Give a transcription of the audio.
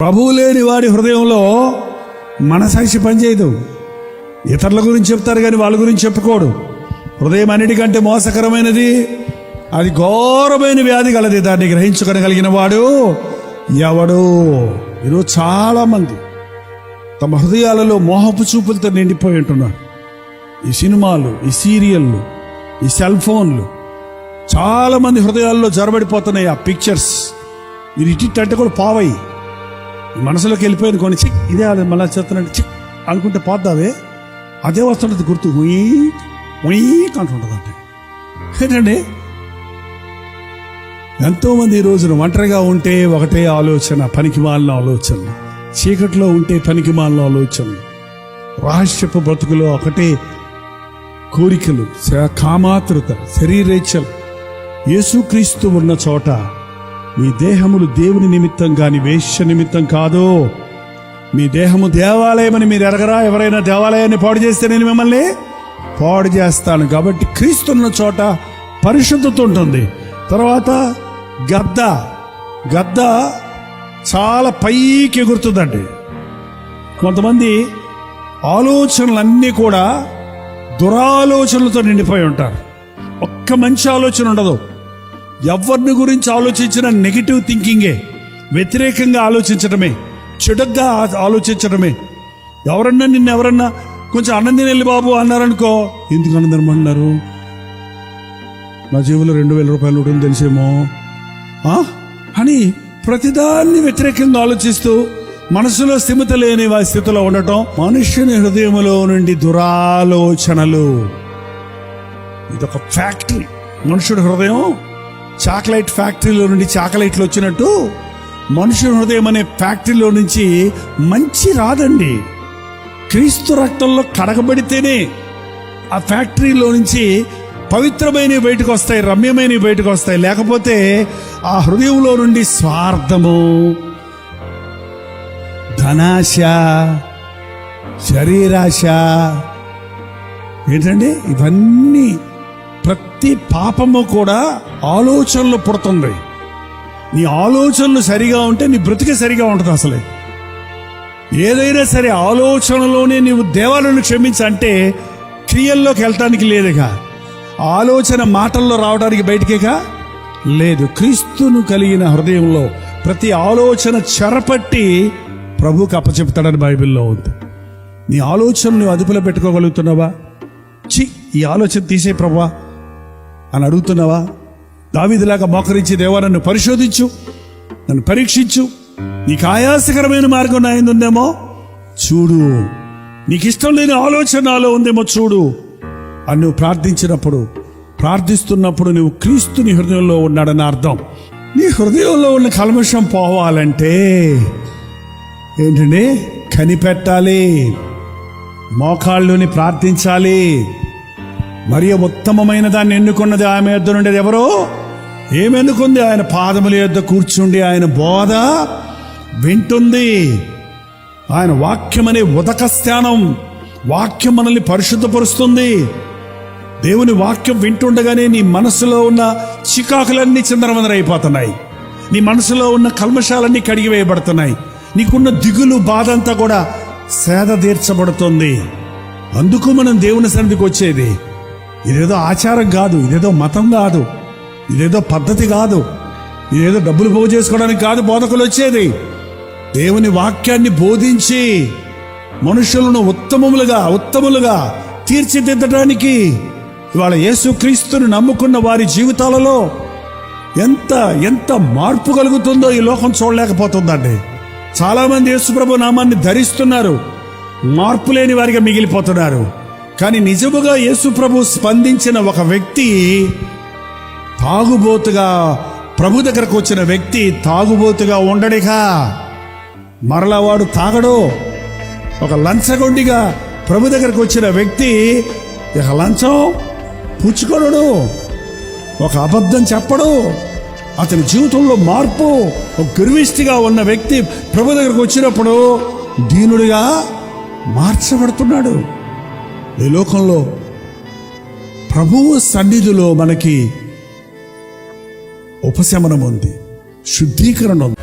ప్రభువు లేని వాడి హృదయంలో మనసాక్షి పనిచేయదు. ఇతరుల గురించి చెప్తారు కానీ వాళ్ళ గురించి చెప్పుకోడు. హృదయం అన్నిటికంటే మోసకరమైనది అది ఘోరమైన వ్యాధి కలది. దాన్ని గ్రహించుకొనగలిగిన వాడు ఎవడు? ఈరోజు చాలామంది తమ హృదయాలలో మోహపు చూపులతో నిండిపోయి ఉంటున్నారు. ఈ సినిమాలు ఈ సీరియళ్ళు ఈ సెల్ ఫోన్లు చాలామంది హృదయాల్లో జరబడిపోతున్నాయి ఆ పిక్చర్స్. ఇది ఇటు అంటే కూడా పావయ్యి. మనసులోకి వెళ్ళిపోయింది కొన్ని చిక్ ఇదే అది మళ్ళీ చేస్తున్నాడు చిక్ అనుకుంటే పోద్దావే అదే వస్తుంటుంది గుర్తు ఉయ్ ఉయ్ అంటుంటుంది అంటే ఏంటండి? ఎంతోమంది ఈ రోజున ఒంటరిగా ఉంటే ఒకటే ఆలోచన పనికి మాలిన ఆలోచన. చీకట్లో ఉంటే పనికి మాలిన ఆలోచన. రహస్యపు బ్రతుకులో ఒకటే కోరికలు శ- కామాతృత శరీరేచ్ఛలు. యేసుక్రీస్తు ఉన్న చోట మీ దేహములు దేవుని నిమిత్తం కాని వేశ్య నిమిత్తం కాదు. మీ దేహము దేవాలయమని మీరు ఎరగరా? ఎవరైనా దేవాలయాన్ని పాడు చేస్తే నేను మిమ్మల్ని పాడు చేస్తాను. కాబట్టి క్రీస్తున్న చోట పరిశుద్ధత ఉంటుంది. తర్వాత గద్ద. గద్ద చాలా పైకి ఎగురుతుందండి. కొంతమంది ఆలోచనలన్నీ కూడా దురాలోచనలతో నిండిపోయి ఉంటారు. ఒక్క మంచి ఆలోచన ఉండదు. ఎవరిని గురించి ఆలోచించిన నెగిటివ్ థింకింగే వ్యతిరేకంగా ఆలోచించడమే చెడుగ్గా ఆలోచించడమే ఎవరన్నా నిన్ను ఎవరన్నా కొంచెం ఆనందం వెళ్ళి బాబు అన్నారనుకో ఎందుకు ఆనందం అన్నారు నా జీవులో రెండు వేల రూపాయలు ఉంటుంది తెలిసేమో. ఆ? అని ప్రతిదాన్ని వ్యతిరేకంగా ఆలోచిస్తూ మనసులో స్థిమిత లేని వారి స్థితిలో ఉండటం మనుష్యుని హృదయంలో నుండి దురాలోచనలు. ఇదొక ఫ్యాక్టరీ. మనుషుడి హృదయం చాక్లెట్ ఫ్యాక్టరీలో నుండి చాక్లెట్లు వచ్చినట్టు మనుషుల హృదయం అనే ఫ్యాక్టరీలో నుంచి మంచి రాదండి. క్రీస్తు రక్తంలో కడగబడితేనే ఆ ఫ్యాక్టరీలో నుంచి పవిత్రమైనవి బయటకు వస్తాయి రమ్యమైనవి బయటకు వస్తాయి. లేకపోతే ఆ హృదయంలో నుండి స్వార్థము ధనాశ శరీరాశ ఏంటండి ఇవన్నీ ప్రతి పాపము కూడా ఆలోచనలు పుడుతుంది. నీ ఆలోచనలు సరిగా ఉంటే నీ బ్రతికే సరిగా ఉంటుంది అసలే. ఏదైనా సరే ఆలోచనలోనే నీవు దేవాలను క్షమించంటే క్రియల్లోకి వెళ్ళటానికి లేదుగా. ఆలోచన మాటల్లో రావడానికి బయటికేగా? లేదు. క్రీస్తును కలిగిన హృదయంలో ప్రతి ఆలోచన చెరపట్టి ప్రభుకి అప్పచెప్తాడని బైబిల్లో ఉంది. నీ ఆలోచనను అదుపులో పెట్టుకోగలుగుతున్నావా? చి ఈ ఆలోచన తీసే ప్రభా. అని అడుగుతున్నావా? దావిదిలాగా మోకరించి దేవా నన్ను పరిశోధించు నన్ను పరీక్షించు. నీకు ఆయాసకరమైన మార్గం నా ఉందేమో? చూడు. నీకు ఇష్టం లేని ఆలోచన నాలో ఉందేమో చూడు. అని నువ్వు ప్రార్థించినప్పుడు ప్రార్థిస్తున్నప్పుడు నువ్వు క్రీస్తుని హృదయంలో ఉన్నాడని అర్థం. నీ హృదయంలో ఉన్న కల్మషం పోవాలంటే ఏంటండి? కనిపెట్టాలి. మోకాళ్ళుని ప్రార్థించాలి. మరియు ఉత్తమమైన దాన్ని ఎన్నుకున్నది ఆమె యొద్ద నుండేది ఎవరో? ఏమెన్నుకుంది ఆయన పాదముల యొద్ద కూర్చుండి ఆయన బోధ? వింటుంది. ఆయన వాక్యం అనే ఉదక స్థానం. వాక్యం మనల్ని పరిశుద్ధపరుస్తుంది. దేవుని వాక్యం వింటుండగానే నీ మనసులో ఉన్న చికాకులన్నీ చిందరవందరైపోతున్నాయి. నీ మనసులో ఉన్న కల్మషాలన్నీ కడిగివేయబడుతున్నాయి. నీకున్న దిగులు బాధ అంతా కూడా సేద తీర్చబడుతుంది. అందుకు మనం దేవుని సన్నిధికి వచ్చేది. ఇదేదో ఆచారం కాదు ఇదేదో మతం కాదు ఇదేదో పద్ధతి కాదు ఇదేదో డబ్బులు పోగు చేసుకోవడానికి కాదు బోధకులు వచ్చేది. దేవుని వాక్యాన్ని బోధించి మనుషులను ఉత్తమములుగా ఉత్తములుగా తీర్చిదిద్దడానికి ఇవాళ యేసుక్రీస్తుని నమ్ముకున్న వారి జీవితాలలో ఎంత ఎంత మార్పు కలుగుతుందో ఈ లోకం చూడలేకపోతుందండి. చాలామంది యేసుప్రభు నామాన్ని ధరిస్తున్నారు మార్పు లేని వారిగా మిగిలిపోతున్నారు. కానీ నిజముగా యేసుప్రభు స్పందించిన ఒక వ్యక్తి తాగుబోతుగా ప్రభు దగ్గరకు వచ్చిన వ్యక్తి తాగుబోతుగా ఉండడిగా మరలా వాడు తాగడు. ఒక లంచగొండిగా ప్రభు దగ్గరకు వచ్చిన వ్యక్తి ఇక లంచం పుచ్చుకొనడు. ఒక అబద్ధం చెప్పడు. అతని జీవితంలో మార్పు ఒక గర్విష్టిగా ఉన్న వ్యక్తి ప్రభు దగ్గరకు వచ్చినప్పుడు దీనుడిగా మార్చబడుతున్నాడు. ఈ లోకంలో ప్రభువు సన్నిధిలో మనకి ఉపశమనం ఉంది శుద్ధీకరణ ఉంది.